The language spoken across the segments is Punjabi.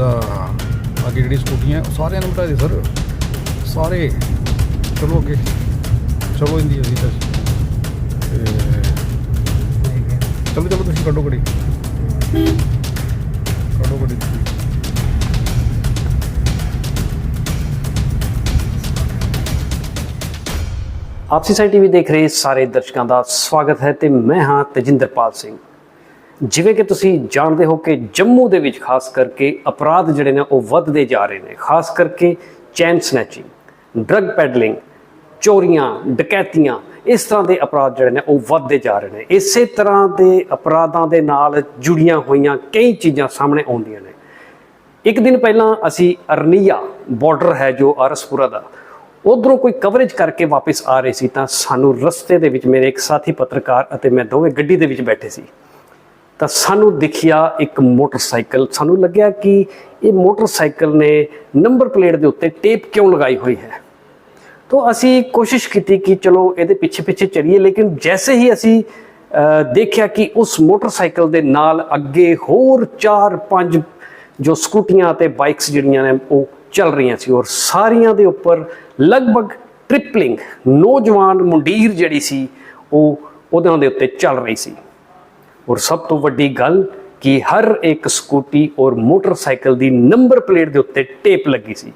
ਉਹਦਾ ਅੱਗੇ ਜਿਹੜੀ ਸਕੂਟੀਆਂ ਉਹ ਸਾਰਿਆਂ ਨੂੰ ਬਿਠਾ ਦੇ ਸਰ। ਸਾਰੇ। ਚਲੋ ਅੱਗੇ। ਚਲੋ ਇੰਦੀ ਅਸੀਂ ਤਾਂ ਚਲੋ ਚਲੋ ਤੁਸੀਂ ਕੱਢੋ ਗੱਡੀ। ਕੱਢੋ ਗੱਡੀ ਆਪਸੀ ਸਾਈ ਟੀਵੀ ਦੇਖ ਰਹੇ ਸਾਰੇ ਦਰਸ਼ਕਾਂ ਦਾ ਸਵਾਗਤ ਹੈ ਤੇ ਮੈਂ ਹਾਂ ਤਜਿੰਦਰਪਾਲ ਸਿੰਘ। ਜਿਵੇਂ ਕਿ ਤੁਸੀਂ ਜਾਣਦੇ ਹੋ ਕਿ ਜੰਮੂ ਦੇ ਵਿੱਚ ਖਾਸ ਕਰਕੇ ਅਪਰਾਧ ਜਿਹੜੇ ਨੇ ਉਹ ਵੱਧਦੇ ਜਾ ਰਹੇ ਨੇ, ਖਾਸ ਕਰਕੇ ਚੈਨ ਸਨੈਚਿੰਗ, ਡਰੱਗ ਪੈਡਲਿੰਗ, ਚੋਰੀਆਂ, ਡਕੈਤੀਆਂ, ਇਸ ਤਰ੍ਹਾਂ ਦੇ ਅਪਰਾਧ ਜਿਹੜੇ ਨੇ ਉਹ ਵੱਧਦੇ ਜਾ ਰਹੇ ਨੇ। ਇਸੇ ਤਰ੍ਹਾਂ ਦੇ ਅਪਰਾਧਾਂ ਦੇ ਨਾਲ ਜੁੜੀਆਂ ਹੋਈਆਂ ਕਈ ਚੀਜ਼ਾਂ ਸਾਹਮਣੇ ਆਉਂਦੀਆਂ ਨੇ। ਇੱਕ ਦਿਨ ਪਹਿਲਾਂ ਅਸੀਂ ਅਰਨੀਆ ਬਾਰਡਰ ਹੈ ਜੋ ਅਰਸਪੁਰਾ ਦਾ, ਉਧਰੋਂ ਕੋਈ ਕਵਰੇਜ ਕਰਕੇ ਵਾਪਸ ਆ ਰਹੇ ਸੀ ਤਾਂ ਸਾਨੂੰ ਰਸਤੇ ਦੇ ਵਿੱਚ ਮੇਰੇ ਇੱਕ ਸਾਥੀ ਪੱਤਰਕਾਰ ਅਤੇ ਮੈਂ ਦੋਵੇਂ ਗੱਡੀ ਦੇ ਵਿੱਚ ਬੈਠੇ ਸੀ। ਤਾਂ ਸਾਨੂੰ ਦਿਖਿਆ ਇੱਕ ਮੋਟਰਸਾਈਕਲ। ਸਾਨੂੰ ਲੱਗਿਆ ਕਿ ਇਹ ਮੋਟਰਸਾਈਕਲ ਨੇ ਨੰਬਰ ਪਲੇਟ ਦੇ ਉੱਤੇ ਟੇਪ ਕਿਉਂ ਲਗਾਈ ਹੋਈ ਹੈ? ਤਾਂ ਅਸੀਂ ਕੋਸ਼ਿਸ਼ ਕੀਤੀ ਕਿ ਚਲੋ ਇਹਦੇ ਪਿੱਛੇ ਪਿੱਛੇ ਚਲੀਏ, ਲੇਕਿਨ ਜੈਸੇ ਹੀ ਅਸੀਂ ਦੇਖਿਆ ਕਿ ਉਸ ਮੋਟਰਸਾਈਕਲ ਦੇ ਨਾਲ ਅੱਗੇ ਹੋਰ 4-5 ਜੋ ਸਕੂਟੀਆਂ ਤੇ ਬਾਈਕਸ ਜਿਹੜੀਆਂ ਨੇ, ਉਹ ਚੱਲ ਰਹੀਆਂ ਸੀ ਔਰ ਸਾਰੀਆਂ ਦੇ ਉੱਪਰ ਲਗਭਗ ਟ੍ਰਿਪਲਿੰਗ ਨੌਜਵਾਨ ਮੁੰਡੀਰ ਜਿਹੜੀ ਸੀ, ਉਹ ਉਹਨਾਂ ਦੇ ਉੱਤੇ ਚੱਲ ਰਹੀ ਸੀ। ਔਰ ਸਭ ਤੋਂ ਵੱਡੀ ਗੱਲ ਕਿ ਹਰ ਇੱਕ ਸਕੂਟੀ ਔਰ ਮੋਟਰਸਾਈਕਲ ਦੀ ਨੰਬਰ ਪਲੇਟ ਦੇ ਉੱਤੇ ਟੇਪ ਲੱਗੀ ਸੀ।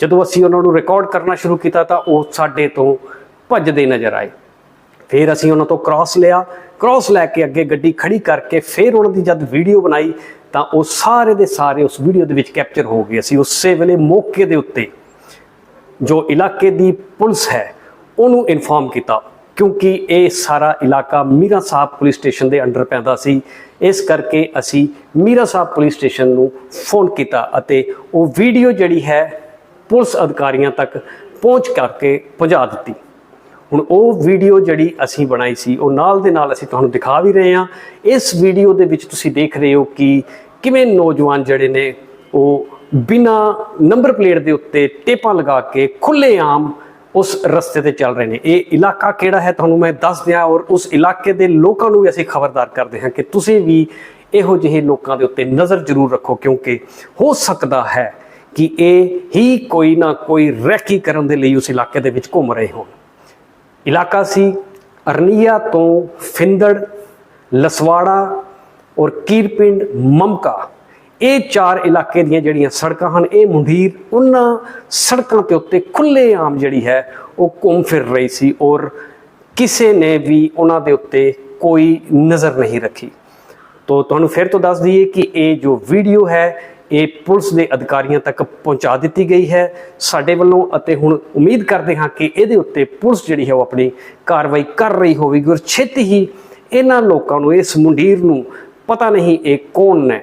ਜਦੋਂ ਅਸੀਂ ਉਹਨਾਂ ਨੂੰ ਰਿਕਾਰਡ ਕਰਨਾ ਸ਼ੁਰੂ ਕੀਤਾ ਤਾਂ ਉਹ ਸਾਡੇ ਤੋਂ ਭੱਜਦੇ ਨਜ਼ਰ ਆਏ। ਫਿਰ ਅਸੀਂ ਉਹਨਾਂ ਤੋਂ ਕ੍ਰਾਸ ਲਿਆ। ਕ੍ਰਾਸ ਲੈ ਕੇ ਅੱਗੇ ਗੱਡੀ ਖੜੀ ਕਰਕੇ ਫਿਰ ਉਹਨਾਂ ਦੀ ਜਦ ਵੀਡੀਓ ਬਣਾਈ ਤਾਂ ਉਹ ਸਾਰੇ ਦੇ ਸਾਰੇ ਉਸ ਵੀਡੀਓ ਦੇ ਵਿੱਚ ਕੈਪਚਰ ਹੋ ਗਏ। ਅਸੀਂ ਉਸੇ ਵੇਲੇ ਮੌਕੇ ਦੇ ਉੱਤੇ ਜੋ ਇਲਾਕੇ ਦੀ ਪੁਲਿਸ ਹੈ, ਉਹਨੂੰ ਇਨਫਾਰਮ ਕੀਤਾ। ਕਿਉਂਕਿ ਇਹ ਸਾਰਾ ਇਲਾਕਾ ਮੀਰਾ ਸਾਹਿਬ ਪੁਲਿਸ ਸਟੇਸ਼ਨ ਦੇ ਅੰਡਰ ਪੈਂਦਾ ਸੀ। ਇਸ ਕਰਕੇ ਅਸੀਂ ਮੀਰਾ ਸਾਹਿਬ ਪੁਲਿਸ ਸਟੇਸ਼ਨ ਨੂੰ ਫੋਨ ਕੀਤਾ ਅਤੇ ਉਹ ਵੀਡੀਓ ਜਿਹੜੀ ਹੈ ਪੁਲਿਸ ਅਧਿਕਾਰੀਆਂ ਤੱਕ ਪਹੁੰਚ ਕਰਕੇ ਪਹੁੰਚਾ ਦਿੱਤੀ। ਹੁਣ ਉਹ ਵੀਡੀਓ ਜਿਹੜੀ ਅਸੀਂ ਬਣਾਈ ਸੀ, ਉਹ ਨਾਲ ਦੇ ਨਾਲ ਅਸੀਂ ਤੁਹਾਨੂੰ ਦਿਖਾ ਵੀ ਰਹੇ ਹਾਂ। ਇਸ ਵੀਡੀਓ ਦੇ ਵਿੱਚ ਤੁਸੀਂ ਦੇਖ ਰਹੇ ਹੋ ਕਿ ਕਿਵੇਂ ਨੌਜਵਾਨ ਜਿਹੜੇ ਨੇ, ਉਹ ਬਿਨਾ ਨੰਬਰ ਪਲੇਟ ਦੇ ਉੱਤੇ ਟੇਪਾਂ ਲਗਾ ਕੇ ਖੁੱਲ੍ਹੇਆਮ ਉਸ ਰਸਤੇ ਤੇ ਚੱਲ ਰਹੇ ਨੇ। ਇਹ ਇਲਾਕਾ ਕਿਹੜਾ ਹੈ ਤੁਹਾਨੂੰ ਮੈਂ ਦੱਸ ਦਿਆਂ ਔਰ ਉਸ ਇਲਾਕੇ ਦੇ ਲੋਕਾਂ ਨੂੰ ਵੀ ਅਸੀਂ ਖਬਰਦਾਰ ਕਰਦੇ ਹਾਂ ਕਿ ਤੁਸੀਂ ਵੀ ਇਹੋ ਜਿਹੇ ਲੋਕਾਂ ਦੇ ਉੱਤੇ ਨਜ਼ਰ ਜ਼ਰੂਰ ਰੱਖੋ ਕਿਉਂਕਿ ਹੋ ਸਕਦਾ ਹੈ ਕਿ ਇਹ ਹੀ ਕੋਈ ਨਾ ਕੋਈ ਰੈਕੀ ਕਰਨ ਦੇ ਲਈ ਉਸ ਇਲਾਕੇ ਦੇ ਵਿੱਚ ਘੁੰਮ ਰਹੇ ਹੋਣ। ਇਲਾਕਾ ਸੀ ਅਰਨੀਆ ਤੋਂ ਫਿੰਦੜ, ਲਸਵਾੜਾ ਔਰ ਕੀਰਪਿੰਡ, ਮਮਕਾ। ਇਹ ਚਾਰ ਇਲਾਕੇ ਦੀਆਂ ਜਿਹੜੀਆਂ ਸੜਕਾਂ ਹਨ, ਇਹ ਮੁੰਡੀਰ ਉਹਨਾਂ ਸੜਕਾਂ ਤੇ ਉੱਤੇ ਖੁੱਲੇ ਆਮ ਜਿਹੜੀ ਹੈ ਉਹ ਘੁੰਮ ਫਿਰ ਰਹੀ ਸੀ ਔਰ ਕਿਸੇ ਨੇ ਵੀ ਉਹਨਾਂ ਦੇ ਉੱਤੇ ਕੋਈ ਨਜ਼ਰ ਨਹੀਂ ਰੱਖੀ। ਤੋ ਤੁਹਾਨੂੰ ਫਿਰ ਤੋਂ ਦੱਸ ਦਈਏ ਕਿ ਇਹ ਜੋ ਵੀਡੀਓ ਹੈ, ਇਹ ਪੁਲਿਸ ਦੇ ਅਧਿਕਾਰੀਆਂ ਤੱਕ ਪਹੁੰਚਾ ਦਿੱਤੀ ਗਈ ਹੈ। ਸਾਡੇ ਵੱਲੋਂ ਅਤੇ ਹੁਣ ਉਮੀਦ ਕਰਦੇ ਹਾਂ ਕਿ ਇਹਦੇ ਉੱਤੇ ਪੁਲਿਸ ਜਿਹੜੀ ਹੈ ਉਹ ਆਪਣੀ ਕਾਰਵਾਈ ਕਰ ਰਹੀ ਹੋਵੇਗੀ ਔਰ ਛੇਤੀ ਹੀ ਇਹਨਾਂ ਲੋਕਾਂ ਨੂੰ, ਇਸ ਮੁੰਡੀਰ ਨੂੰ ਪਤਾ ਨਹੀਂ ਇਹ ਕੌਣ ਨੇ।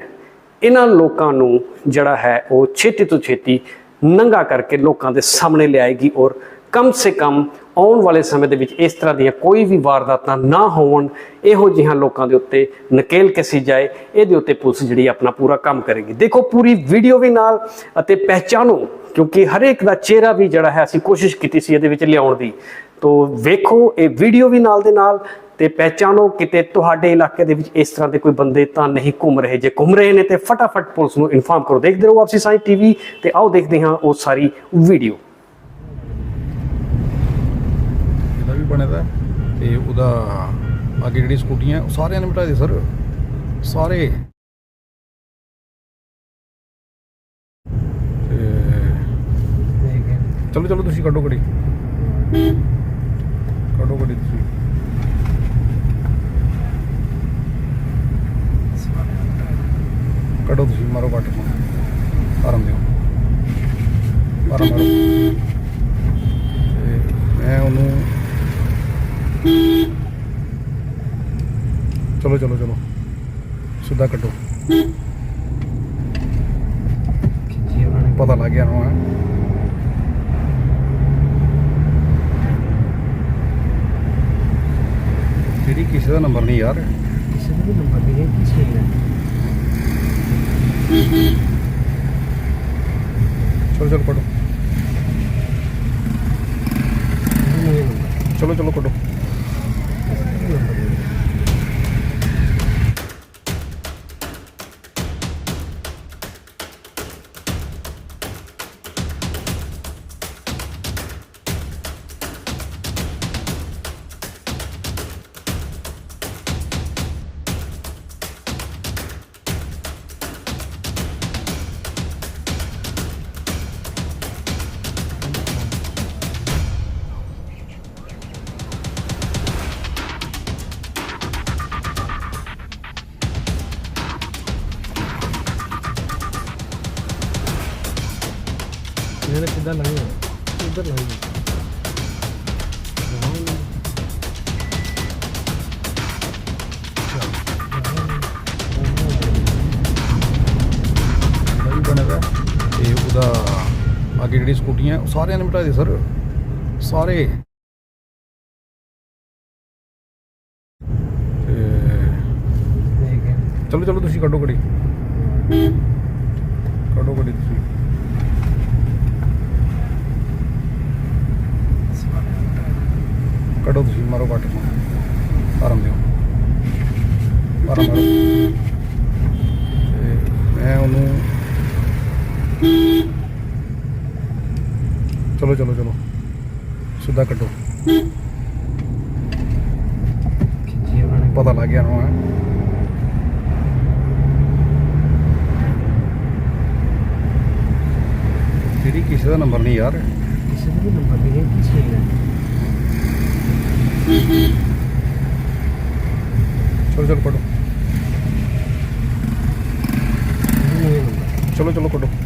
ਇਹਨਾਂ ਲੋਕਾਂ ਨੂੰ ਜਿਹੜਾ ਹੈ ਉਹ ਛੇਤੀ ਤੋਂ ਛੇਤੀ ਨੰਗਾ ਕਰਕੇ ਲੋਕਾਂ ਦੇ ਸਾਹਮਣੇ ਲਿਆਏਗੀ ਔਰ ਕਮ ਸੇ ਕਮ ਆਉਣ ਵਾਲੇ ਸਮੇਂ ਦੇ ਵਿੱਚ ਇਸ ਤਰ੍ਹਾਂ ਦੀਆਂ ਕੋਈ ਵੀ ਵਾਰਦਾਤਾਂ ਨਾ ਹੋਣ, ਇਹੋ ਜਿਹਾਂ ਲੋਕਾਂ ਦੇ ਉੱਤੇ ਨਕੇਲ ਕਸੀ ਜਾਏ, ਇਹਦੇ ਉੱਤੇ ਪੁਲਿਸ ਜਿਹੜੀ ਆਪਣਾ ਪੂਰਾ ਕੰਮ ਕਰੇਗੀ। ਦੇਖੋ, ਪੂਰੀ ਵੀਡੀਓ ਵੀ ਨਾਲ ਅਤੇ ਪਹਿਚਾਨੋ ਕਿਉਂਕਿ ਹਰੇਕ ਦਾ ਚਿਹਰਾ ਵੀ ਜਿਹੜਾ ਹੈ, ਅਸੀਂ ਕੋਸ਼ਿਸ਼ ਕੀਤੀ ਸੀ ਇਹਦੇ ਵਿੱਚ ਲਿਆਉਣ ਦੀ। ਤੋਂ ਵੇਖੋ, ਇਹ ਵੀਡੀਓ ਵੀ ਨਾਲ ਦੇ ਨਾਲ ਤੇ ਪਹਿਚਾਨੋ ਕਿਤੇ ਤੁਹਾਡੇ ਇਲਾਕੇ ਦੇ ਵਿੱਚ ਇਸ ਤਰ੍ਹਾਂ ਦੇ ਕੋਈ ਬੰਦੇ ਤਾਂ ਨਹੀਂ ਘੁੰਮ ਰਹੇ। ਜੇ ਘੁੰਮ ਰਹੇ ਨੇ ਤੇ ਫਟਾਫਟ ਪੁਲਿਸ ਨੂੰ ਇਨਫਾਰਮ ਕਰੋ। ਦੇਖਦੇ ਰਹੋ ਆਪਸੀ ਸਾਈ ਟੀਵੀ ਤੇ ਆਓ ਦੇਖਦੇ ਹਾਂ ਉਹ ਸਾਰੀ ਵੀਡੀਓ। ਬਣੇ ਦਾ ਤੇ ਉਹਦਾ ਅੱਗੇ ਜਿਹੜੀ ਸਕੂਟੀਆਂ ਉਹ ਸਾਰਿਆਂ ਨੂੰ ਬਿਠਾ ਦੇ ਸਰ। ਸਾਰੇ। ਚਲੋ ਚਲੋ, ਤੁਸੀਂ ਕੱਢੋ ਗੱਡੀ। ਕੱਢੋ ਗੱਡੀ ਤੁਸੀਂ। ਕੱਢੋ ਤੁਸੀਂ, ਮਾਰੋ ਕੱਟ। ਆਰਾਮ ਦਿਓ। ਆਰਾਮ ਮਾਰੋ ਮੈਂ ਉਹਨੂੰ ਚਲੋ ਚਲੋ ਚਲੋ। ਸਿੱਧਾ ਕੱਢੋ। ਪਤਾ ਲੱਗ ਗਿਆ ਨਾ ਜਿਹੜੀ ਕਿਸੇ ਦਾ ਨੰਬਰ ਨਹੀਂ ਯਾਰ। ਕਿਸੇ ਦਾ ਵੀ ਨੰਬਰ ਨਹੀਂ ਹੈ ਕਿਸੇ ਦਾ। ਚਲੋ ਚਲੋ ਕੱਢੋ। ਚਲੋ ਚਲੋ ਕੱਢੋ। ਇਹਨੇ ਕਿੱਦਾਂ ਲੰਘਿਆ ਉੱਧਰ ਲੰਘ? ਗਿਆ। ਵੀ ਤੇ ਉਹਦਾ ਅੱਗੇ ਜਿਹੜੀ ਸਕੂਟੀਆਂ ਉਹ ਸਾਰਿਆਂ ਨੇ ਬਿਠਾ ਦੇ ਸਰ। ਸਾਰੇ। ਤੇ ਚਲੋ ਚਲੋ ਤੁਸੀਂ ਕੱਢੋ ਗੱਡੀ। ਕੱਢੋ ਗੱਡੀ ਤੁਸੀਂ। ਕੱਢੋ ਤੁਸੀਂ, ਮਾਰੋ ਕੱਟ ਆਰਾਮ ਦਿਓ। ਆਰਾਮ ਮਾਰੋ ਤੇ ਮੈਂ ਉਹਨੂੰ ਚਲੋ ਚਲੋ ਚਲੋ। ਸਿੱਧਾ ਕੱਢੋ। ਖਿੱਚੀ ਉਹਨਾਂ ਨੇ ਪਤਾ ਲੱਗ ਗਿਆ ਨਾ। ਹੁਣ ਕਿਸੇ ਦਾ ਨੰਬਰ ਨਹੀਂ ਯਾਰ। ਕਿਸੇ ਦਾ ਨੰਬਰ ਨਹੀਂ ਹੈ, ਪਿੱਛੇ ਹੀ ਹੈ ਚਲੋ ਚਲੋ ਕੱਢੋ ਇਹ